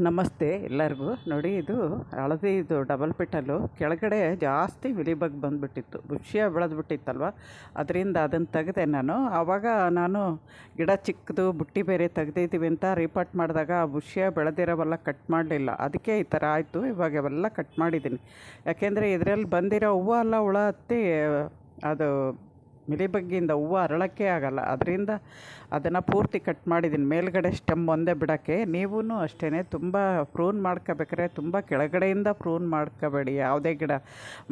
ನಮಸ್ತೆ ಎಲ್ಲರಿಗೂ. ನೋಡಿ, ಇದು ಹಳದಿ, ಇದು ಡಬಲ್ ಪಿಟಲು ಕೆಳಗಡೆ ಜಾಸ್ತಿ ವಿಲಿಬಗ್ ಬಂದುಬಿಟ್ಟಿತ್ತು. ಬುಷಿಯ ಬೆಳೆದ್ಬಿಟ್ಟಿತ್ತಲ್ವ? ಅದರಿಂದ ಅದನ್ನು ತೆಗೆದೆ ನಾನು. ಆವಾಗ ನಾನು ಗಿಡ ಚಿಕ್ಕದು ಬುಟ್ಟಿ ಬೇರೆ ತೆಗ್ದಿದ್ದೀವಿ ಅಂತ ರೀಪಾಟ್ ಮಾಡಿದಾಗ ಆ ಬುಷಿಯ ಬೆಳೆದಿರೋವೆಲ್ಲ ಕಟ್ ಮಾಡಲಿಲ್ಲ. ಅದಕ್ಕೆ ಈ ಥರ ಆಯಿತು. ಇವಾಗ ಅವೆಲ್ಲ ಕಟ್ ಮಾಡಿದ್ದೀನಿ. ಯಾಕೆಂದರೆ ಇದರಲ್ಲಿ ಬಂದಿರೋ ಹೂವು ಎಲ್ಲ ಹುಳ ಹತ್ತಿ ಅದು ಮಿಲಿಬಗ್ಗಿಂದ ಹೂವು ಅರಳೋಕ್ಕೆ ಆಗಲ್ಲ. ಅದರಿಂದ ಅದನ್ನು ಪೂರ್ತಿ ಕಟ್ ಮಾಡಿದ್ದೀನಿ ಮೇಲ್ಗಡೆ ಸ್ಟೆಮ್ ಒಂದೇ ಬಿಡೋಕ್ಕೆ. ನೀವೂ ಅಷ್ಟೇ ತುಂಬ ಪ್ರೂನ್ ಮಾಡ್ಕೋಬೇಕಾರೆ ತುಂಬ ಕೆಳಗಡೆಯಿಂದ ಪ್ರೂನ್ ಮಾಡ್ಕೋಬೇಡಿ. ಯಾವುದೇ ಗಿಡ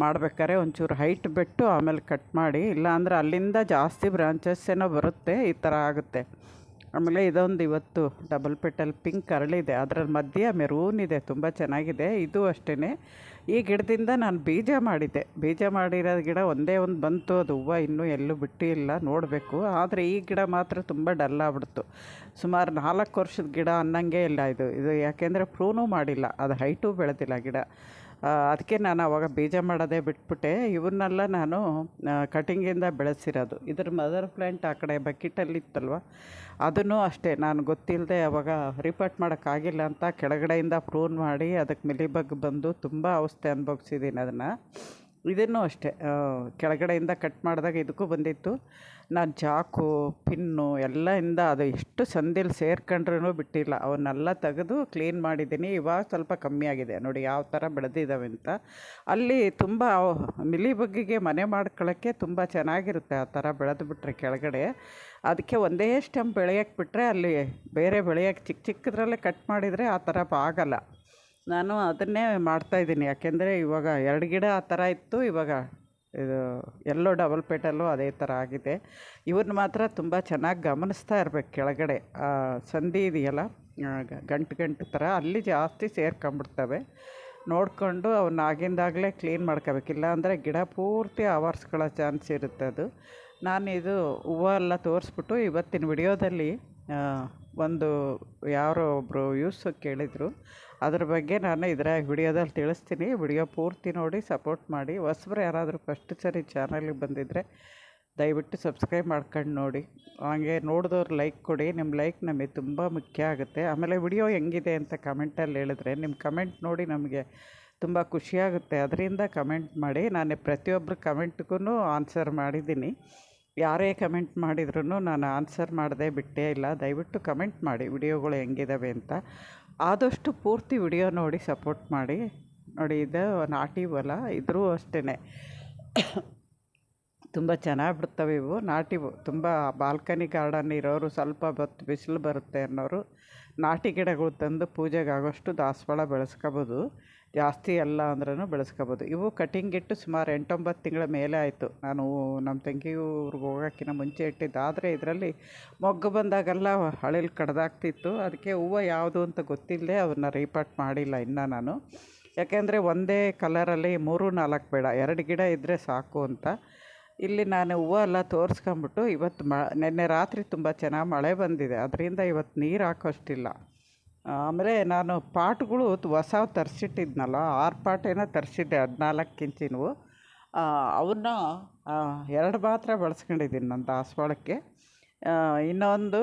ಮಾಡ್ಬೇಕಾದ್ರೆ ಒಂಚೂರು ಹೈಟ್ ಬಿಟ್ಟು ಆಮೇಲೆ ಕಟ್ ಮಾಡಿ. ಇಲ್ಲಾಂದ್ರೆ ಅಲ್ಲಿಂದ ಜಾಸ್ತಿ ಬ್ರಾಂಚಸ್ ಏನೋ ಬರುತ್ತೆ, ಈ ಥರ ಆಗುತ್ತೆ. ಆಮೇಲೆ ಇದೊಂದು ಇವತ್ತು ಡಬಲ್ ಪೆಟಲ್ ಪಿಂಕ್ ಅರಳಿದೆ ಅದರ ಮಧ್ಯೆ ಮೆರೂನ್ ಇದೆ, ತುಂಬ ಚೆನ್ನಾಗಿದೆ. ಇದು ಅಷ್ಟೇ ಈ ಗಿಡದಿಂದ ನಾನು ಬೀಜ ಮಾಡಿದ್ದೆ. ಬೀಜ ಮಾಡಿರೋ ಗಿಡ ಒಂದೇ ಒಂದು ಬಂತು, ಅದು ಹೂವು ಇನ್ನೂ ಎಲ್ಲೂ ಬಿಟ್ಟಿಲ್ಲ, ನೋಡಬೇಕು. ಆದರೆ ಈ ಗಿಡ ಮಾತ್ರ ತುಂಬ ಡಲ್ ಆಗ್ಬಿಡ್ತು. ಸುಮಾರು ನಾಲ್ಕು ವರ್ಷದ ಗಿಡ ಅನ್ನಂಗೆ ಇಲ್ಲ ಇದು. ಇದು ಯಾಕೆಂದರೆ ಪ್ರೂನೂ ಮಾಡಿಲ್ಲ. ಅದು ಹೈಟೂ ಬೆಳೆದಿಲ್ಲ ಗಿಡ. ಅದಕ್ಕೆ ನಾನು ಅವಾಗ ಬೀಜ ಮಾಡೋದೇ ಬಿಟ್ಬಿಟ್ಟೆ. ಇವನ್ನೆಲ್ಲ ನಾನು ಕಟಿಂಗಿಂದ ಬೆಳೆಸಿರೋದು. ಇದ್ರ ಮದರ್ ಪ್ಲ್ಯಾಂಟ್ ಆ ಕಡೆ ಬಕೆಟಲ್ಲಿತ್ತಲ್ವ? ಅದನ್ನು ಅಷ್ಟೇ. ನಾನು ಗೊತ್ತಿಲ್ಲದೆ ಅವಾಗ ರಿಪೋರ್ಟ್ ಮಾಡೋಕ್ಕಾಗಿಲ್ಲ ಅಂತ ಕೆಳಗಡೆಯಿಂದ ಪ್ರೂನ್ ಮಾಡಿ ಅದಕ್ಕೆ ಮಿಲಿಬಗ್ ಬಂದು ತುಂಬ ಅವಸ್ಥೆ ಅನುಭವಿಸಿದ್ದೀನಿ ಅದನ್ನು. ಇದನ್ನು ಅಷ್ಟೇ ಕೆಳಗಡೆಯಿಂದ ಕಟ್ ಮಾಡಿದಾಗ ಇದಕ್ಕೂ ಬಂದಿತ್ತು. ನಾನು ಚಾಕು, ಪಿನ್ನು ಇಂದ ಅದು ಎಷ್ಟು ಸಂದಿಲ್ ಸೇರ್ಕೊಂಡ್ರೂ ಬಿಟ್ಟಿಲ್ಲ. ಅವನ್ನೆಲ್ಲ ತೆಗೆದು ಕ್ಲೀನ್ ಮಾಡಿದ್ದೀನಿ. ಇವಾಗ ಸ್ವಲ್ಪ ಕಮ್ಮಿ ಆಗಿದೆ. ನೋಡಿ ಯಾವ ಥರ ಬೆಳೆದಿದ್ದಾವೆ ಅಂತ. ಅಲ್ಲಿ ತುಂಬ ಮಿಲಿ ಬಗ್ಗಿಗೆ ಮನೆ ಮಾಡ್ಕೊಳ್ಳೋಕ್ಕೆ ತುಂಬ ಚೆನ್ನಾಗಿರುತ್ತೆ ಆ ಥರ ಬೆಳೆದು ಬಿಟ್ಟರೆ ಕೆಳಗಡೆ. ಅದಕ್ಕೆ ಒಂದೇ ಸ್ಟೆಮ್ ಬೆಳೆಯೋಕ್ಕೆ ಬಿಟ್ಟರೆ ಅಲ್ಲಿ ಬೇರೆ ಬೆಳೆಯೋಕ್ಕೆ ಚಿಕ್ಕ ಚಿಕ್ಕದ್ರಲ್ಲೇ ಕಟ್ ಮಾಡಿದರೆ ಆ ಥರ ಆಗಲ್ಲ ನಾನು ಅದನ್ನೇ ಮಾಡ್ತಾ ಇದ್ದೀನಿ. ಯಾಕೆಂದರೆ ಇವಾಗ ಎರಡು ಗಿಡ ಆ ಥರ ಇತ್ತು. ಇವಾಗ ಇದು ಎಲ್ಲೋ ಡಬಲ್ ಪೇಟಲ್ಲೂ ಅದೇ ಥರ ಆಗಿದೆ. ಇವನ್ನ ಮಾತ್ರ ತುಂಬ ಚೆನ್ನಾಗಿ ಗಮನಿಸ್ತಾ ಇರಬೇಕು ಕೆಳಗಡೆ. ಸಂಧಿ ಇದೆಯಲ್ಲ ಗಂಟು ಗಂಟು ಥರ ಅಲ್ಲಿ ಜಾಸ್ತಿ ಸೇರ್ಕೊಂಬಿಡ್ತವೆ ನೋಡಿಕೊಂಡು ಅವನ್ನ ಆಗಿಂದಾಗಲೇ ಕ್ಲೀನ್ ಮಾಡ್ಕೋಬೇಕು. ಇಲ್ಲಾಂದರೆ ಗಿಡ ಪೂರ್ತಿ ಆವರಿಸ್ಕೊಳ್ಳೋ ಚಾನ್ಸ್ ಇರುತ್ತೆ ಅದು. ನಾನು ಇದು ಹೂವು ಎಲ್ಲ ತೋರಿಸ್ಬಿಟ್ಟು ಇವತ್ತಿನ ವಿಡಿಯೋದಲ್ಲಿ ಒಂದು ಯಾರೋ ಒಬ್ಬರು ಯೂಸ್ ಕೇಳಿದರು. ಅದ್ರ ಬಗ್ಗೆ ನಾನು ಇದರ ವಿಡಿಯೋದಲ್ಲಿ ತಿಳಿಸ್ತೀನಿ. ವಿಡಿಯೋ ಪೂರ್ತಿ ನೋಡಿ, ಸಪೋರ್ಟ್ ಮಾಡಿ. ಹೊಸಬ್ರು ಯಾರಾದರೂ ಫಸ್ಟ್ ಸರಿ ಚಾನಲಿಗೆ ಬಂದಿದ್ದರೆ ದಯವಿಟ್ಟು ಸಬ್ಸ್ಕ್ರೈಬ್ ಮಾಡ್ಕೊಂಡು ನೋಡಿ. ಹಾಗೆ ನೋಡಿದವ್ರು ಲೈಕ್ ಕೊಡಿ. ನಿಮ್ಮ ಲೈಕ್ ನಮಗೆ ತುಂಬ ಮುಖ್ಯ ಆಗುತ್ತೆ. ಆಮೇಲೆ ವಿಡಿಯೋ ಹೆಂಗಿದೆ ಅಂತ ಕಮೆಂಟಲ್ಲಿ ಹೇಳಿದ್ರೆ ನಿಮ್ಮ ಕಮೆಂಟ್ ನೋಡಿ ನಮಗೆ ತುಂಬ ಖುಷಿಯಾಗುತ್ತೆ ಅದರಿಂದ ಕಮೆಂಟ್ ಮಾಡಿ. ನಾನು ಪ್ರತಿಯೊಬ್ಬರು ಕಮೆಂಟ್ಗೂ ಆನ್ಸರ್ ಮಾಡಿದ್ದೀನಿ. ಯಾರೇ ಕಮೆಂಟ್ ಮಾಡಿದ್ರೂ ನಾನು ಆನ್ಸರ್ ಮಾಡದೆ ಬಿಟ್ಟೇ ಇಲ್ಲ. ದಯವಿಟ್ಟು ಕಮೆಂಟ್ ಮಾಡಿ. ವಿಡಿಯೋಗಳು ಹೆಂಗಿದ್ದಾವೆ ಅಂತ. ಆದಷ್ಟು ಪೂರ್ತಿ ವಿಡಿಯೋ ನೋಡಿ ಸಪೋರ್ಟ್ ಮಾಡಿ. ನೋಡಿ, ಇದು ನಾಟಿ ಹೊಲ, ಇದ್ರೂ ಅಷ್ಟೇ ತುಂಬ ಚೆನ್ನಾಗಿ ಬಿಡ್ತವೆ ಇವು. ನಾಟಿ ತುಂಬ ಬಾಲ್ಕನಿ ಗಾರ್ಡನ್ ಇರೋರು ಸ್ವಲ್ಪ ಬತ್ತು ಬಿಸಿಲು ಬರುತ್ತೆ ಅನ್ನೋರು ನಾಟಿ ಗಿಡಗಳು ತಂದು ಪೂಜೆಗೆ ಆಗೋಷ್ಟು ದಾಸವಾಳ ಬೆಳೆಸ್ಕೋಬೋದು. ಜಾಸ್ತಿ ಅಲ್ಲ ಅಂದ್ರೂ ಬೆಳೆಸ್ಕೋಬೋದು. ಇವು ಕಟಿಂಗ್ ಇಟ್ಟು ಸುಮಾರು ಎಂಟೊಂಬತ್ತು ತಿಂಗಳ ಮೇಲೆ ಆಯಿತು. ನಾನು ನಮ್ಮ ತಂಗಿ ಊರಿಗೆ ಹೋಗೋಕ್ಕಿಂತ ಮುಂಚೆ ಇಟ್ಟಿದ್ದು. ಆದರೆ ಇದರಲ್ಲಿ ಮೊಗ್ಗು ಬಂದಾಗೆಲ್ಲ ಹಳೇಲಿ ಕಡ್ದಾಗ್ತಿತ್ತು. ಅದಕ್ಕೆ ಹೂವು ಯಾವುದು ಅಂತ ಗೊತ್ತಿಲ್ಲದೆ ಅವನ್ನ ರೀಪಾಟ್ ಮಾಡಿಲ್ಲ ಇನ್ನೂ ನಾನು. ಯಾಕೆಂದರೆ ಒಂದೇ ಕಲರಲ್ಲಿ ಮೂರು, ನಾಲ್ಕು ಬೇಡ. ಎರಡು ಗಿಡ ಇದ್ದರೆ ಸಾಕು ಅಂತ. ಇಲ್ಲಿ ನಾನು ಹೂವು ಎಲ್ಲ ತೋರಿಸ್ಕೊಂಬಿಟ್ಟು ಇವತ್ತು ಮ, ನಿನ್ನೆ ರಾತ್ರಿ ತುಂಬ ಚೆನ್ನಾಗಿ ಮಳೆ ಬಂದಿದೆ. ಅದರಿಂದ ಇವತ್ತು ನೀರು ಹಾಕೋಷ್ಟಿಲ್ಲ. ಆಮೇಲೆ ನಾನು ಪಾಟ್ಗಳು ಹೊಸ ತರಿಸಿಟ್ಟಿದ್ನಲ್ಲ, ಆರು ಪಾಟ್ ಏನೋ ತರಿಸಿದ್ದೆ, ಹದಿನಾಲ್ಕು ಇಂಚಿನವು. ಅವನ್ನ ಎರಡು ಮಾತ್ರ ಬಳಸ್ಕೊಂಡಿದ್ದೀನಿ ನನ್ನ ದಾಸವಾಳಕ್ಕೆ. ಇನ್ನೊಂದು,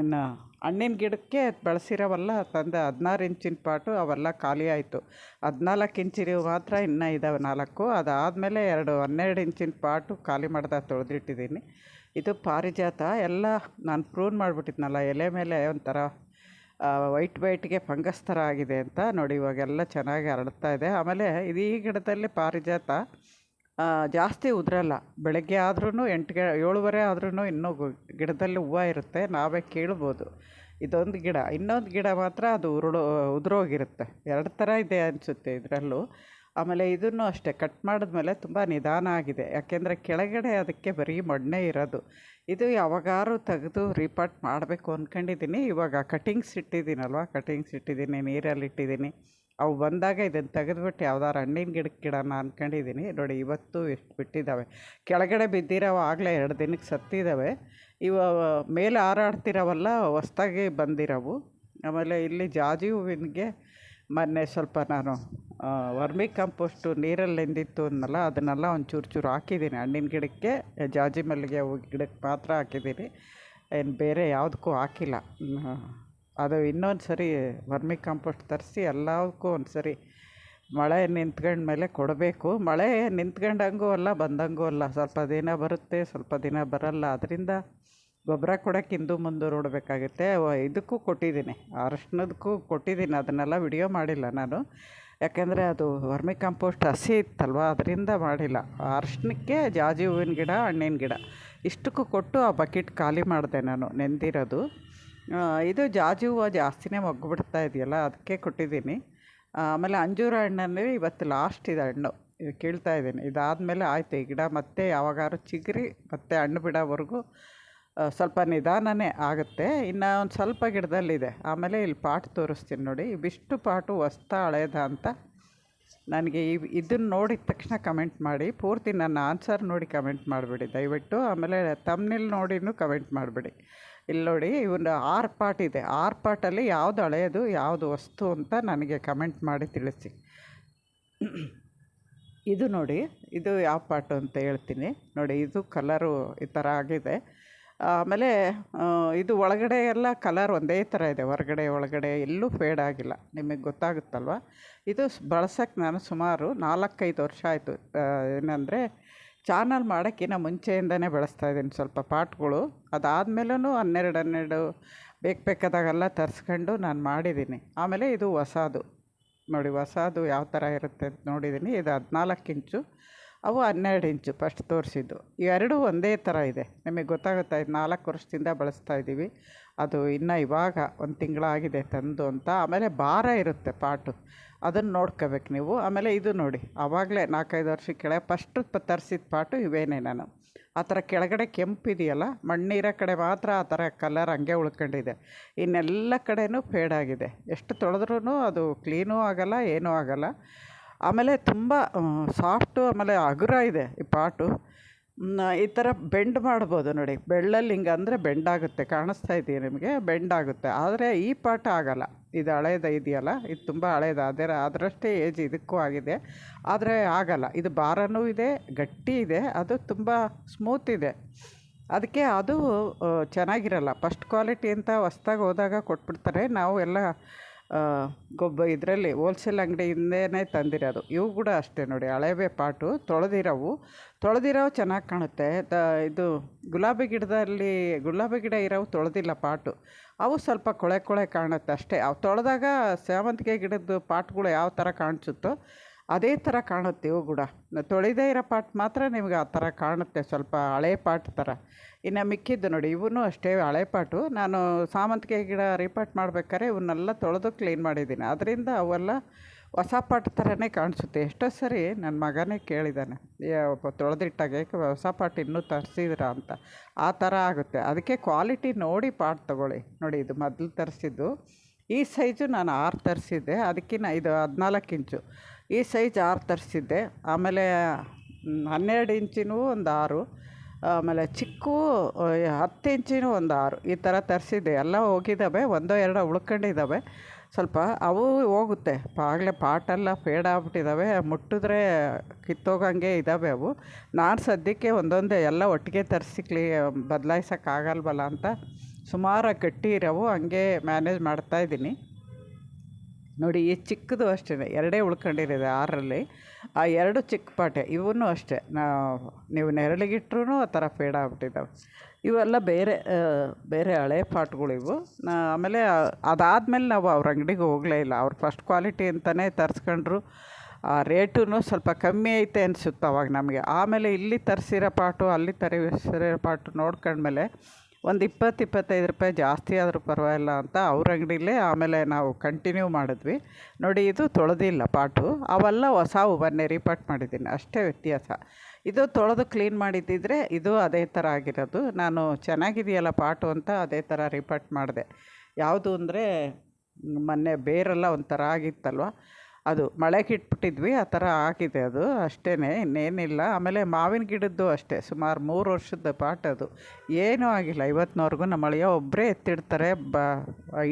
ಇನ್ನು ಹಣ್ಣಿನ ಗಿಡಕ್ಕೆ ಬಳಸಿರೋವಲ್ಲ, ತಂದೆ ಹದಿನಾರು ಇಂಚಿನ ಪಾಟು ಅವೆಲ್ಲ ಖಾಲಿ ಆಯಿತು. ಹದಿನಾಲ್ಕು ಇಂಚಿನವು ಮಾತ್ರ ಇನ್ನೂ ಇದ್ದಾವೆ ನಾಲ್ಕು. ಅದಾದಮೇಲೆ ಎರಡು ಹನ್ನೆರಡು ಇಂಚಿನ ಪಾಟು ಖಾಲಿ ಮಾಡ್ದೆ ತೊಳೆದಿಟ್ಟಿದ್ದೀನಿ. ಇದು ಪಾರಿಜಾತ. ಎಲ್ಲ ನಾನು ಪ್ರೂನ್ ಮಾಡಿಬಿಟ್ಟಿದ್ನಲ್ಲ ಎಲೆ ಮೇಲೆ ಒಂಥರ ವೈಟ್ ವೈಟ್ಗೆ ಫಂಗಸ್ ಥರ ಆಗಿದೆ ಅಂತ ನೋಡಿ ಇವಾಗೆಲ್ಲ ಚೆನ್ನಾಗಿ ಹರಡ್ತಾ ಇದೆ. ಆಮೇಲೆ ಇದೀ ಗಿಡದಲ್ಲಿ ಪಾರಿಜಾತ ಜಾಸ್ತಿ ಉದುರಲ್ಲ. ಬೆಳಗ್ಗೆ ಆದ್ರೂ ಎಂಟು ಏಳುವರೆ ಆದ್ರೂ ಇನ್ನೂ ಗಿಡದಲ್ಲಿ ಹೂವು ಇರುತ್ತೆ. ನಾವೇ ಕೇಳ್ಬೋದು. ಇದೊಂದು ಗಿಡ. ಇನ್ನೊಂದು ಗಿಡ ಮಾತ್ರ ಅದು ಉರುಳು, ಉದುರೋಗಿರುತ್ತೆ. ಎರಡು ಥರ ಇದೆ ಅನಿಸುತ್ತೆ ಇದರಲ್ಲೂ. ಆಮೇಲೆ ಇದನ್ನು ಅಷ್ಟೇ ಕಟ್ ಮಾಡಿದ್ಮೇಲೆ ತುಂಬ ನಿಧಾನ ಆಗಿದೆ. ಯಾಕೆಂದರೆ ಕೆಳಗಡೆ ಅದಕ್ಕೆ ಬರೀ ಮಣ್ಣೇ ಇರೋದು. ಇದು ಯಾವಾಗಾರು ತೆಗೆದು ರೀಪಾಟ್ ಮಾಡಬೇಕು ಅಂದ್ಕೊಂಡಿದ್ದೀನಿ ಇವಾಗ ಕಟಿಂಗ್ಸ್ ಇಟ್ಟಿದ್ದೀನಲ್ವ? ಕಟಿಂಗ್ಸ್ ಇಟ್ಟಿದ್ದೀನಿ, ನೀರಲ್ಲಿ ಇಟ್ಟಿದ್ದೀನಿ. ಅವು ಬಂದಾಗ ಇದನ್ನು ತೆಗೆದುಬಿಟ್ಟು ಯಾವ್ದಾರು ಹಣ್ಣಿನ ಗಿಡಕ್ಕೆ ಗಿಡನ ಅಂದ್ಕೊಂಡಿದ್ದೀನಿ ನೋಡಿ, ಇವತ್ತು ಎಷ್ಟು ಬಿಟ್ಟಿದ್ದಾವೆ. ಕೆಳಗಡೆ ಬಿದ್ದಿರೋ ಆಗಲೇ ಎರಡು ದಿನಕ್ಕೆ ಸತ್ತಿದ್ದಾವೆ. ಇವ, ಮೇಲೆ ಹಾರಾಡ್ತಿರೋವಲ್ಲ, ಹೊಸ್ದಾಗಿ ಬಂದಿರೋವು. ಆಮೇಲೆ ಇಲ್ಲಿ ಜಾಜಿ ಹೂವಿನಿಗೆ ಮೊನ್ನೆ ಸ್ವಲ್ಪ ನಾನು ವರ್ಮಿ ಕಂಪೋಸ್ಟು ನೀರಲ್ಲಿ ನೆಂದಿತ್ತು ಅಂದಲ್ಲ ಅದನ್ನೆಲ್ಲ ಒಂದು ಚೂರು ಚೂರು ಹಾಕಿದ್ದೀನಿ. ಹಣ್ಣಿನ ಗಿಡಕ್ಕೆ, ಜಾಜಿ ಮಲ್ಲಿಗೆ ಹೂ ಗಿಡಕ್ಕೆ ಮಾತ್ರ ಹಾಕಿದ್ದೀನಿ. ಏನು ಬೇರೆ ಯಾವುದಕ್ಕೂ ಹಾಕಿಲ್ಲ. ಅದು ಇನ್ನೊಂದು ಸರಿ ವರ್ಮಿ ಕಾಂಪೋಸ್ಟ್ ತರಿಸಿ ಎಲ್ಲದಕ್ಕೂ ಒಂದು ಸರಿ ಮಳೆ ನಿಂತ್ಕೊಂಡ್ಮೇಲೆ ಕೊಡಬೇಕು. ಮಳೆ ನಿಂತ್ಕೊಂಡಂಗೂ ಅಲ್ಲ, ಬಂದಂಗೂ ಅಲ್ಲ. ಸ್ವಲ್ಪ ದಿನ ಬರುತ್ತೆ, ಸ್ವಲ್ಪ ದಿನ ಬರಲ್ಲ. ಅದರಿಂದ ಗೊಬ್ಬರ ಕೊಡೋಕೆ ಹಿಂದು ಮುಂದೆ ನೋಡಬೇಕಾಗುತ್ತೆ ಇದಕ್ಕೂ ಕೊಟ್ಟಿದ್ದೀನಿ. ಅರಶಿನದಕ್ಕೂ ಕೊಟ್ಟಿದ್ದೀನಿ. ಅದನ್ನೆಲ್ಲ ವಿಡಿಯೋ ಮಾಡಿಲ್ಲ ನಾನು. ಯಾಕೆಂದರೆ ಅದು ವರ್ಮಿ ಕಾಂಪೋಸ್ಟ್ ಹಸಿ ಇತ್ತಲ್ವ? ಅದರಿಂದ ಮಾಡಿಲ್ಲ. ಅರಶಿನಕ್ಕೆ ಜಾಜಿ ಹೂವಿನ ಗಿಡ, ಹಣ್ಣಿನ ಗಿಡ ಇಷ್ಟಕ್ಕೂ ಕೊಟ್ಟು ಆ ಬಕೆಟ್ ಖಾಲಿ ಮಾಡಿದೆ ನಾನು, ನೆಂದಿರೋದು. ಇದು ಜಾಜಿ ಹೂವು ಜಾಸ್ತಿನೇ ಮಗ್ಗುಬಿಡ್ತಾ ಇದೆಯಲ್ಲ, ಅದಕ್ಕೆ ಕೊಟ್ಟಿದ್ದೀನಿ. ಆಮೇಲೆ ಅಂಜೂರ ಹಣ್ಣಲ್ಲಿ ಇವತ್ತು ಲಾಸ್ಟ್ ಇದೆ ಹಣ್ಣು. ಕೀಳ್ತಾ ಇದ್ದೀನಿ. ಇದಾದಮೇಲೆ ಆಯಿತು. ಈ ಗಿಡ ಮತ್ತೆ ಯಾವಾಗಾದ್ರೂ ಚಿಗುರಿ ಮತ್ತೆ ಹಣ್ಣು ಬಿಡೋವರೆಗೂ ಸ್ವಲ್ಪ ನಿಧಾನನೇ ಆಗುತ್ತೆ. ಇನ್ನು ಒಂದು ಸ್ವಲ್ಪ ಗಿಡದಲ್ಲಿದೆ. ಆಮೇಲೆ ಇಲ್ಲಿ ಪಾಟ್ ತೋರಿಸ್ತೀನಿ ನೋಡಿ. ಇವಿಷ್ಟು ಪಾಟು ಹೊಸ್ತಾ ಹಳೇದ ಅಂತ ನನಗೆ ಇವ್ ಇದನ್ನು ನೋಡಿದ ತಕ್ಷಣ ಕಮೆಂಟ್ ಮಾಡಿ. ಪೂರ್ತಿ ನನ್ನ ಆನ್ಸರ್ ನೋಡಿ ಕಮೆಂಟ್ ಮಾಡಿಬಿಡಿ. ದಯವಿಟ್ಟು ಆಮೇಲೆ ತಮ್ಮನಿಲ್ ನೋಡಿನೂ ಕಮೆಂಟ್ ಮಾಡಿಬಿಡಿ. ಇಲ್ಲಿ ನೋಡಿ, ಇವನು ಆರು ಪಾಟ್ ಇದೆ. ಆರು ಪಾಟಲ್ಲಿ ಯಾವುದು ಹಳೆಯದು ಯಾವುದು ವಸ್ತು ಅಂತ ನನಗೆ ಕಮೆಂಟ್ ಮಾಡಿ ತಿಳಿಸಿ. ಇದು ನೋಡಿ, ಇದು ಯಾವ ಪಾಟು ಅಂತ ಹೇಳ್ತೀನಿ. ನೋಡಿ, ಇದು ಕಲರು ಈ ಥರ ಆಗಿದೆ. ಆಮೇಲೆ ಇದು ಒಳಗಡೆ ಎಲ್ಲ ಕಲರ್ ಒಂದೇ ಥರ ಇದೆ. ಹೊರಗಡೆ, ಒಳಗಡೆ ಎಲ್ಲೂ ಫೇಡ್ ಆಗಿಲ್ಲ. ನಿಮಗೆ ಗೊತ್ತಾಗುತ್ತಲ್ವ? ಇದು ಬಳಸೋಕ್ಕೆ ನಾನು ಸುಮಾರು ನಾಲ್ಕೈದು ವರ್ಷ ಆಯಿತು. ಏನಂದರೆ, ಚಾನಲ್ ಮಾಡೋಕ್ಕಿಂತ ಮುಂಚೆಯಿಂದನೇ ಬಳಸ್ತಾ ಇದ್ದೀನಿ ಸ್ವಲ್ಪ ಪಾಟ್ಗಳು. ಅದಾದಮೇಲೂ ಹನ್ನೆರಡು ಹನ್ನೆರಡು ಬೇಕು ಬೇಕಾದಾಗೆಲ್ಲ ತರಿಸ್ಕೊಂಡು ನಾನು ಮಾಡಿದ್ದೀನಿ. ಆಮೇಲೆ ಇದು ಹೊಸದು. ನೋಡಿ, ಹೊಸದು ಯಾವ ಥರ ಇರುತ್ತೆ ಅಂತ ನೋಡಿದ್ದೀನಿ. ಇದು ಹದಿನಾಲ್ಕು ಇಂಚು. ಅವು ಹನ್ನೆರಡು ಇಂಚು ಫಸ್ಟ್ ತೋರಿಸಿದ್ದು. ಎರಡೂ ಒಂದೇ ಥರ ಇದೆ. ನಿಮಗೆ ಗೊತ್ತಾಗುತ್ತಾ ಇದು ನಾಲ್ಕು ವರ್ಷದಿಂದ ಬಳಸ್ತಾ ಇದ್ದೀವಿ. ಅದು ಇನ್ನು ಇವಾಗ ಒಂದು ತಿಂಗಳಾಗಿದೆ ತಂದು ಅಂತ. ಆಮೇಲೆ ಭಾರ ಇರುತ್ತೆ ಪಾಟು. ಅದನ್ನು ನೋಡ್ಕೋಬೇಕು ನೀವು. ಆಮೇಲೆ ಇದು ನೋಡಿ, ಆವಾಗಲೇ ನಾಲ್ಕೈದು ವರ್ಷ ಕೆಳಗೆ ಫಸ್ಟು ತರಿಸಿದ ಪಾಟು ಇವೇನೇ ನಾನು. ಆ ಥರ ಕೆಳಗಡೆ ಕೆಂಪಿದೆಯಲ್ಲ ಮಣ್ಣಿರೋ ಕಡೆ ಮಾತ್ರ ಆ ಥರ ಕಲರ್ ಹಂಗೆ ಉಳ್ಕೊಂಡಿದೆ. ಇನ್ನೆಲ್ಲ ಕಡೆಯೂ ಫೇಡಾಗಿದೆ ಎಷ್ಟು ತೊಳೆದ್ರೂ ಅದು ಕ್ಲೀನೂ ಆಗೋಲ್ಲ, ಏನೂ ಆಗೋಲ್ಲ. ಆಮೇಲೆ ತುಂಬ ಸಾಫ್ಟು ಆಮೇಲೆ ಹಗುರ ಇದೆ ಈ ಪಾಟು. ಈ ಥರ ಬೆಂಡ್ ಮಾಡ್ಬೋದು ನೋಡಿ. ಬೆಳ್ಳಲ್ಲಿ ಹಿಂಗೆ ಅಂದರೆ ಬೆಂಡಾಗುತ್ತೆ ಕಾಣಿಸ್ತಾ ಇದೆಯಾ ನಿಮಗೆ? ಬೆಂಡಾಗುತ್ತೆ ಆದರೆ ಈ ಪಾಟ ಆಗೋಲ್ಲ. ಇದು ಹಳೇದು ಇದೆಯಲ್ಲ? ಇದು ತುಂಬ ಹಳೇದು. ಅದರ ಅದರಷ್ಟೇ ಏಜ್ ಇದಕ್ಕೂ ಆಗಿದೆ. ಆದರೆ ಆಗೋಲ್ಲ. ಇದು ಭಾರನೂ ಇದೆ, ಗಟ್ಟಿ ಇದೆ, ಅದು ತುಂಬ ಸ್ಮೂತ್ ಇದೆ. ಅದಕ್ಕೆ ಅದು ಚೆನ್ನಾಗಿರಲ್ಲ. ಫಸ್ಟ್ ಕ್ವಾಲಿಟಿ ಅಂತ ಹೊಸ್ದಾಗಿ ಹೋದಾಗ ಕೊಟ್ಬಿಡ್ತಾರೆ. ನಾವು ಎಲ್ಲ ಗೊಬ್ಬ ಇದರಲ್ಲಿ ಹೋಲ್ಸೇಲ್ ಅಂಗಡಿಯಿಂದನೇ ತಂದಿರೋದು. ಇವು ಕೂಡ ಅಷ್ಟೇ ನೋಡಿ, ಹಳೇವೆ ಪಾಟು. ತೊಳೆದಿರೋವು. ತೊಳೆದಿರೋವು ಚೆನ್ನಾಗಿ ಕಾಣುತ್ತೆ. ದ, ಇದು ಗುಲಾಬಿ ಗಿಡದಲ್ಲಿ, ಗುಲಾಬಿ ಗಿಡ ಇರೋವು ತೊಳೆದಿಲ್ಲ ಪಾಟು. ಅವು ಸ್ವಲ್ಪ ಕೊಳೆ ಕೊಳೆ ಕಾಣುತ್ತೆ ಅಷ್ಟೇ. ಅವು ತೊಳೆದಾಗ ಸೇವಂತಿಗೆ ಗಿಡದ್ದು ಪಾಟ್ಗಳು ಯಾವ ಥರ ಕಾಣಿಸುತ್ತೋ ಅದೇ ಥರ ಕಾಣುತ್ತೆ ಇವು ಕೂಡ. ತೊಳೆದೇ ಇರೋ ಪಾಟ್ ಮಾತ್ರ ನಿಮ್ಗೆ ಆ ಥರ ಕಾಣುತ್ತೆ, ಸ್ವಲ್ಪ ಹಳೆ ಪಾಟ್ ಥರ. ಇನ್ನು ಮಿಕ್ಕಿದ್ದು ನೋಡಿ ಇವನು ಅಷ್ಟೇ ಹಳೆ ಪಾಟು. ನಾನು ಸಾಮಂತಿಗೆ ಗಿಡ ರೀಪಾಟ್ ಮಾಡ್ಬೇಕಾದ್ರೆ ಇವನ್ನೆಲ್ಲ ತೊಳೆದು ಕ್ಲೀನ್ ಮಾಡಿದ್ದೀನಿ. ಅದರಿಂದ ಅವೆಲ್ಲ ಹೊಸ ಪಾಟ್ ಥರನೇ ಕಾಣಿಸುತ್ತೆ. ಎಷ್ಟೋ ಸರಿ ನನ್ನ ಮಗನೇ ಕೇಳಿದ್ದಾನೆ ತೊಳೆದಿಟ್ಟಾಗೆ ಹೊಸ ಪಾಟ್ ಇನ್ನೂ ತರಿಸಿದ್ರಾ ಅಂತ. ಆ ಥರ ಆಗುತ್ತೆ. ಅದಕ್ಕೆ ಕ್ವಾಲಿಟಿ ನೋಡಿ ಪಾಟ್ ತೊಗೊಳ್ಳಿ. ನೋಡಿ, ಇದು ಮೊದಲು ತರಿಸಿದ್ದು. ಈ ಸೈಜು ನಾನು ಆರು ತರಿಸಿದ್ದೆ. ಅದಕ್ಕಿಂತ ಇದು ಹದಿನಾಲ್ಕು ಇಂಚು. ಈ ಸೈಜ್ ಆರು ತರಿಸಿದ್ದೆ. ಆಮೇಲೆ ಹನ್ನೆರಡು ಇಂಚಿನೂ ಒಂದು ಆರು, ಆಮೇಲೆ ಚಿಕ್ಕು ಹತ್ತು ಇಂಚಿನೂ ಒಂದು ಆರು ಈ ಥರ ತರಿಸಿದ್ದೆ. ಎಲ್ಲ ಹೋಗಿದ್ದಾವೆ, ಒಂದೋ ಎರಡೋ ಉಳ್ಕೊಂಡಿದ್ದಾವೆ. ಸ್ವಲ್ಪ ಅವು ಹೋಗುತ್ತೆ. ಆಗಲೇ ಪಾಟೆಲ್ಲ ಫೇಡ್ ಆಗ್ಬಿಟ್ಟಿದ್ದಾವೆ. ಮುಟ್ಟಿದ್ರೆ ಕಿತ್ತೋಗಂಗೆ ಇದ್ದಾವೆ ಅವು. ನಾನು ಸದ್ಯಕ್ಕೆ ಒಂದೊಂದೇ, ಎಲ್ಲ ಒಟ್ಟಿಗೆ ತರಿಸಿ ಕ್ಲೀ ಬದಲಾಯ್ಸೋಕ್ಕಾಗಲ್ವಲ್ಲ ಅಂತ ಸುಮಾರು ಕಟ್ಟಿ ಇರೋವು. ಹಂಗೆ ಮ್ಯಾನೇಜ್ ಮಾಡ್ತಾಯಿದ್ದೀನಿ ನೋಡಿ, ಈ ಚಿಕ್ಕದು ಅಷ್ಟೇ ಎರಡೇ ಉಳ್ಕೊಂಡಿರೋದು ಆರಲ್ಲಿ ಆ ಎರಡು ಚಿಕ್ಕ ಪಾಟೆ ಇವನ್ನೂ ಅಷ್ಟೇ. ನಾ ನೀವು ನೆರಳಿಗಿಟ್ರೂ ಆ ಥರ ಫೇಡ್ ಆಗ್ಬಿಟ್ಟಿದ್ದಾವೆ. ಇವೆಲ್ಲ ಬೇರೆ ಬೇರೆ ಹಳೆ ಪಾಟ್ಗಳು ಇವು. ಆಮೇಲೆ ಅದಾದಮೇಲೆ ನಾವು ಅವ್ರ ಅಂಗಡಿಗೆ ಹೋಗಲೇ ಇಲ್ಲ. ಅವ್ರು ಫಸ್ಟ್ ಕ್ವಾಲಿಟಿ ಅಂತಲೇ ತರಿಸ್ಕೊಂಡ್ರು. ಆ ರೇಟೂ ಸ್ವಲ್ಪ ಕಮ್ಮಿ ಐತೆ ಅನಿಸುತ್ತೆ ಅವಾಗ ನಮಗೆ. ಆಮೇಲೆ ಇಲ್ಲಿ ತರಿಸಿರೋ ಪಾಟು ಅಲ್ಲಿ ತರಿಸಿರೋ ಪಾಟು ನೋಡ್ಕೊಂಡ್ಮೇಲೆ ಒಂದು ಇಪ್ಪತ್ತು, ಇಪ್ಪತ್ತೈದು ರೂಪಾಯಿ ಜಾಸ್ತಿ ಆದರೂ ಪರವಾಗಿಲ್ಲ ಅಂತ ಅವ್ರ ಅಂಗಡಿಲೇ ಆಮೇಲೆ ನಾವು ಕಂಟಿನ್ಯೂ ಮಾಡಿದ್ವಿ. ನೋಡಿ, ಇದು ತೊಳೆದಿಲ್ಲ ಪಾಟು. ಅವೆಲ್ಲ ಹೊಸ ಬನ್ನಿ ರೀಪಾಟ್ ಮಾಡಿದ್ದೀನಿ. ಅಷ್ಟೇ ವ್ಯತ್ಯಾಸ. ಇದು ತೊಳೆದು ಕ್ಲೀನ್ ಮಾಡಿದ್ದಿದ್ರೆ ಇದು ಅದೇ ಥರ ಆಗಿರೋದು. ನಾನು ಚೆನ್ನಾಗಿದೆಯಲ್ಲ ಪಾಟು ಅಂತ ಅದೇ ಥರ ರೀಪಾಟ್ ಮಾಡಿದೆ. ಯಾವುದು ಅಂದರೆ ಮೊನ್ನೆ ಬೇರೆಲ್ಲ ಒಂಥರ ಆಗಿತ್ತಲ್ವ? ಅದು ಮಳೆಗೆ ಇಟ್ಬಿಟ್ಟಿದ್ವಿ ಆ ಥರ ಆಗಿದೆ ಅದು. ಅಷ್ಟೇ ಇನ್ನೇನಿಲ್ಲ. ಆಮೇಲೆ ಮಾವಿನ ಗಿಡದ್ದು ಅಷ್ಟೇ, ಸುಮಾರು ಮೂರು ವರ್ಷದ ಪಾಟ್ ಅದು. ಏನೂ ಆಗಿಲ್ಲ. ಇವತ್ತಿನವರೆಗೂ ನಮ್ಮ ಅಳಿಯ ಒಬ್ಬರೇ ಎತ್ತಿಡ್ತಾರೆ. ಬ,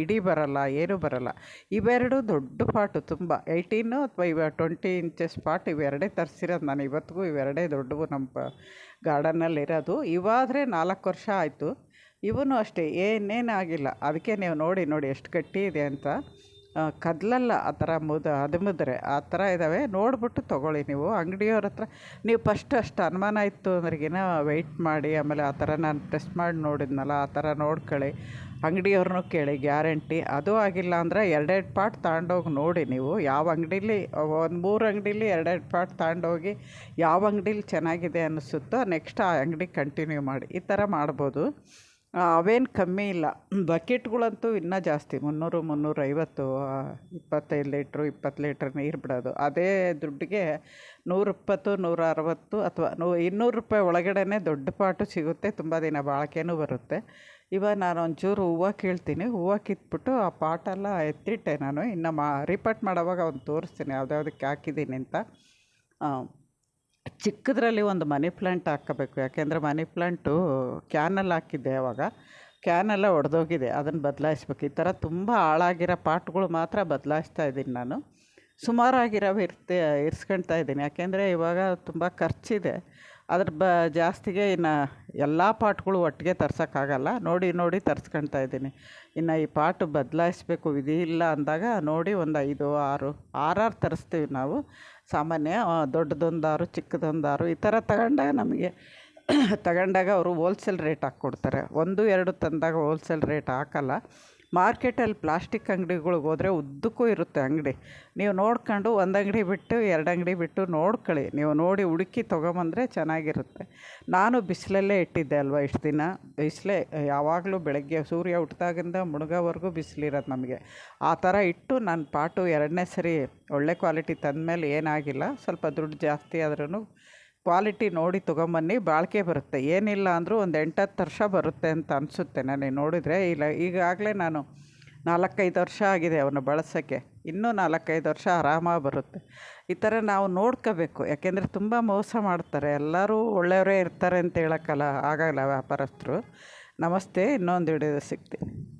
ಇಡೀ ಬರಲ್ಲ, ಏನೂ ಬರಲ್ಲ. ಇವೆರಡು ದೊಡ್ಡ ಪಾಟು ತುಂಬ. ಏಯ್ಟೀನು ಅಥವಾ ಇವ ಟ್ವೆಂಟಿ ಇಂಚಸ್ ಪಾಟ್ ಇವೆರಡೇ ತರಿಸಿರೋದು ನಾನು. ಇವತ್ತಿಗೂ ಇವೆರಡೇ ದೊಡ್ಡವು ನಮ್ಮ ಗಾರ್ಡನ್ನಲ್ಲಿರೋದು ಇವಾದರೆ ನಾಲ್ಕು ವರ್ಷ ಆಯಿತು. ಇವನು ಅಷ್ಟೇ ಏನೇನಾಗಿಲ್ಲ ಅದಕ್ಕೆ ನೀವು ನೋಡಿ ನೋಡಿ, ಎಷ್ಟು ಗಟ್ಟಿ ಇದೆ ಅಂತ. ಕದಲಲ್ಲ ಆ ಥರ ಮುದ ಅದುಮಿದ್ರೆ ಆ ಥರ ಇದ್ದಾವೆ ನೋಡಿಬಿಟ್ಟು ತೊಗೊಳ್ಳಿ ನೀವು. ಅಂಗಡಿಯವ್ರ ಹತ್ರ ನೀವು ಫಸ್ಟ್ ಅಷ್ಟು ಅನುಮಾನ ಇತ್ತು ಅಂದ್ರಿಗಿನ ವೆಯ್ಟ್ ಮಾಡಿ, ಆಮೇಲೆ ಆ ಥರ ನಾನು ಟೆಸ್ಟ್ ಮಾಡಿ ನೋಡಿದ್ನಲ್ಲ, ಆ ಥರ ನೋಡ್ಕೊಳ್ಳಿ. ಅಂಗಡಿಯವ್ರನ್ನೂ ಕೇಳಿ, ಗ್ಯಾರಂಟಿ. ಅದು ಆಗಿಲ್ಲ ಅಂದರೆ ಎರಡೆರಡು ಪಾಟ್ ತಗೊಂಡೋಗಿ ನೋಡಿ ನೀವು. ಯಾವ ಅಂಗಡೀಲಿ, ಒಂದು ಮೂರು ಅಂಗಡೀಲಿ ಎರಡೆರಡು ಪಾಟ್ ತಗೊಂಡೋಗಿ ಯಾವ ಅಂಗಡೀಲಿ ಚೆನ್ನಾಗಿದೆ ಅನ್ನಿಸುತ್ತೋ ನೆಕ್ಸ್ಟ್ ಆ ಅಂಗಡಿ ಕಂಟಿನ್ಯೂ ಮಾಡಿ. ಈ ಥರ ಮಾಡ್ಬೋದು. ಅವೇನು ಕಮ್ಮಿ ಇಲ್ಲ. ಬಕೆಟ್ಗಳಂತೂ ಇನ್ನೂ ಜಾಸ್ತಿ, ಮುನ್ನೂರು, ಮುನ್ನೂರೈವತ್ತು ಇಪ್ಪತ್ತೈದು ಲೀಟ್ರು, ಇಪ್ಪತ್ತು ಲೀಟ್ರ್ ನೀರು ಬಿಡೋದು. ಅದೇ ದುಡ್ಡಿಗೆ ನೂರಿಪ್ಪತ್ತು ನೂರ ಅರವತ್ತು ಅಥವಾ ನೂ, ಇನ್ನೂರು ರೂಪಾಯಿ ಒಳಗಡೆನೇ ದೊಡ್ಡ ಪಾಟು ಸಿಗುತ್ತೆ, ತುಂಬ ದಿನ ಬಾಳಿಕೆನೂ ಬರುತ್ತೆ. ಇವಾಗ ನಾನು ಒಂಚೂರು ಹೂವು ಕೀಳ್ತೀನಿ. ಹೂವು ಕಿತ್ಬಿಟ್ಟು ಆ ಪಾಟೆಲ್ಲ ಎತ್ತಿಟ್ಟೆ ನಾನು. ಇನ್ನು ಮಾ ರಿಪೋರ್ಟ್ ಮಾಡೋವಾಗ ಅವ್ನು ತೋರಿಸ್ತೀನಿ, ಯಾವ್ದ್ಯಾವ್ದಕ್ಕೆ ಹಾಕಿದ್ದೀನಿ ಅಂತ. ಚಿಕ್ಕದ್ರಲ್ಲಿ ಒಂದು ಮನಿ ಪ್ಲ್ಯಾಂಟ್ ಹಾಕಬೇಕು. ಯಾಕೆಂದರೆ ಮನಿ ಪ್ಲ್ಯಾಂಟು ಕ್ಯಾನಲ್ಲಿ ಹಾಕಿದ್ದೆ ಅವಾಗ. ಕ್ಯಾನೆಲ್ಲ ಒಡೆದೋಗಿದೆ. ಅದನ್ನು ಬದಲಾಯಿಸ್ಬೇಕು. ಈ ಥರ ತುಂಬ ಹಾಳಾಗಿರೋ ಪಾಟ್ಗಳು ಮಾತ್ರ ಬದಲಾಯಿಸ್ತಾ ಇದ್ದೀನಿ ನಾನು. ಸುಮಾರಾಗಿರೋ ಇರ್ತೆ, ಇರ್ಸ್ಕೊಳ್ತಾ ಇದ್ದೀನಿ. ಯಾಕೆಂದರೆ ಇವಾಗ ತುಂಬ ಖರ್ಚಿದೆ. ಅದ್ರ ಬ ಜಾಸ್ತಿಗೆ ಇನ್ನು ಎಲ್ಲ ಪಾಟ್ಗಳು ಒಟ್ಟಿಗೆ ತರ್ಸೋಕ್ಕಾಗಲ್ಲ. ನೋಡಿ ನೋಡಿ ತರ್ಸ್ಕೊಳ್ತಾ ಇದ್ದೀನಿ. ಇನ್ನು ಈ ಪಾಟ್ ಬದಲಾಯಿಸ್ಬೇಕು, ವಿಧಿ ಇಲ್ಲ ಅಂದಾಗ ನೋಡಿ ಒಂದು ಐದು, ಆರು, ಆರಾರು ತರಿಸ್ತೀವಿ ನಾವು. ಸಾಮಾನ್ಯ ದೊಡ್ಡದೊಂದಾರು ದೊಡ್ಡದೊಂದು ಆರು ಈ ಥರ ತಗೊಂಡಾಗ ನಮಗೆ ತಗೊಂಡಾಗ ಅವರು ಹೋಲ್ಸೇಲ್ ರೇಟ್ ಹಾಕ್ಕೊಡ್ತಾರೆ. ಒಂದು, ಎರಡು ತಂದಾಗ ಹೋಲ್ಸೇಲ್ ರೇಟ್ ಹಾಕಲ್ಲ. ಮಾರ್ಕೆಟಲ್ಲಿ ಪ್ಲಾಸ್ಟಿಕ್ ಅಂಗಡಿಗಳಿಗೆ ಹೋದರೆ ಉದ್ದಕ್ಕೂ ಇರುತ್ತೆ ಅಂಗಡಿ. ನೀವು ನೋಡ್ಕೊಂಡು ಒಂದು ಅಂಗಡಿ ಬಿಟ್ಟು ಎರಡು ಅಂಗಡಿ ಬಿಟ್ಟು ನೋಡ್ಕೊಳ್ಳಿ. ನೀವು ನೋಡಿ ಹುಡುಕಿ ತೊಗೊಂಬಂದರೆ ಚೆನ್ನಾಗಿರುತ್ತೆ. ನಾನು ಬಿಸಿಲಲ್ಲೇ ಇಟ್ಟಿದ್ದೆ ಅಲ್ವಾ ಇಷ್ಟು ದಿನ? ಬಿಸಿಲೇ, ಯಾವಾಗಲೂ ಬೆಳಗ್ಗೆ ಸೂರ್ಯ ಹುಟ್ಟಿದಾಗಿಂದ ಮುಳುಗೋವರೆಗೂ ಬಿಸಿಲಿರೋದು ನಮಗೆ. ಆ ಥರ ಇಟ್ಟು ನಾನು ಪಾಟು ಎರಡನೇ ಸರಿ ಒಳ್ಳೆ ಕ್ವಾಲಿಟಿ ತಂದ ಮೇಲೆ ಏನಾಗಿಲ್ಲ. ಸ್ವಲ್ಪ ದುಡ್ಡು ಜಾಸ್ತಿ ಆದ್ರೂ ಕ್ವಾಲಿಟಿ ನೋಡಿ ತೊಗೊಂಬನ್ನಿ, ಬಾಳಿಕೆ ಬರುತ್ತೆ. ಏನಿಲ್ಲ ಅಂದರೂ ಒಂದು ಎಂಟತ್ತು ವರ್ಷ ಬರುತ್ತೆ ಅಂತ ಅನಿಸುತ್ತೆ ನನಗೆ ನೋಡಿದರೆ. ಇಲ್ಲ, ಈಗಾಗಲೇ ನಾನು ನಾಲ್ಕೈದು ವರ್ಷ ಆಗಿದೆ ಅವನ್ನ ಬಳಸೋಕ್ಕೆ. ಇನ್ನೂ ನಾಲ್ಕೈದು ವರ್ಷ ಆರಾಮಾಗಿ ಬರುತ್ತೆ. ಈ ಥರ ನಾವು ನೋಡ್ಕೋಬೇಕು. ಯಾಕೆಂದರೆ ತುಂಬ ಮೋಸ ಮಾಡ್ತಾರೆ. ಎಲ್ಲರೂ ಒಳ್ಳೆಯವರೇ ಇರ್ತಾರೆ ಅಂತ ಹೇಳೋಕ್ಕಲ್ಲ, ಆಗಲ್ಲ ವ್ಯಾಪಾರಸ್ಥರು. ನಮಸ್ತೆ, ಇನ್ನೊಂದು ಹಿಡಿದು ಸಿಗ್ತೀನಿ.